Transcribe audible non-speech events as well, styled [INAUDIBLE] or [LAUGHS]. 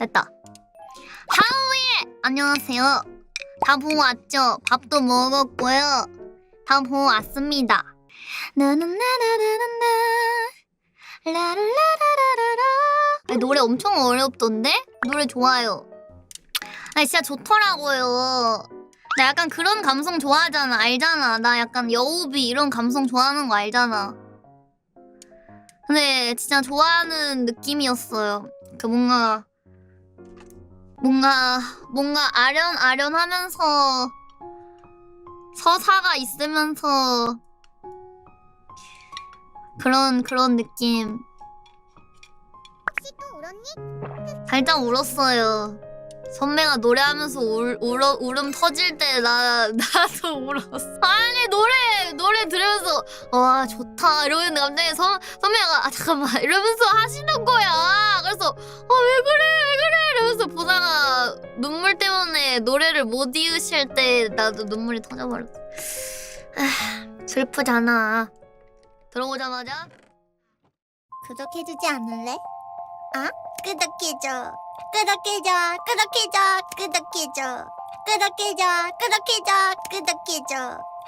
됐다. 하우이 안녕하세요. 다 보고 왔죠? 밥도 먹었고요. 다 보고 왔습니다. 나나나나나나 라라라라라라 노래 엄청 어렵던데? 노래 좋아요. 아니 진짜 좋더라고요. 나 약간 그런 감성 좋아하잖아. 알잖아. 나 약간 여우비 이런 감성 좋아하는 거 알잖아. 근데 진짜 좋아하는 느낌이었어요. 그 뭔가 뭔가 뭔가 아련아련하면서 서사가 있으면서 그런 그런 느낌. 살짝 울었어요. 선배가 노래하면서 울, 울어, 울음 터질 때 나 [LAUGHS] 나도 울었어. 아니 노래 노래 들으면서 와 좋다 이러는데 갑자기 선 선배가 아 잠깐만 이러면서 하시는 거야. 그래서 눈물 때문에 노래를 못 이으실 때 나도 눈물이 터져버렸어. 아, 슬프잖아. 들어오자마자 구독해주지 않을래? 아? 구독해줘 구독해줘 구독해줘 구독해줘 구독해줘 구독해줘 구독해줘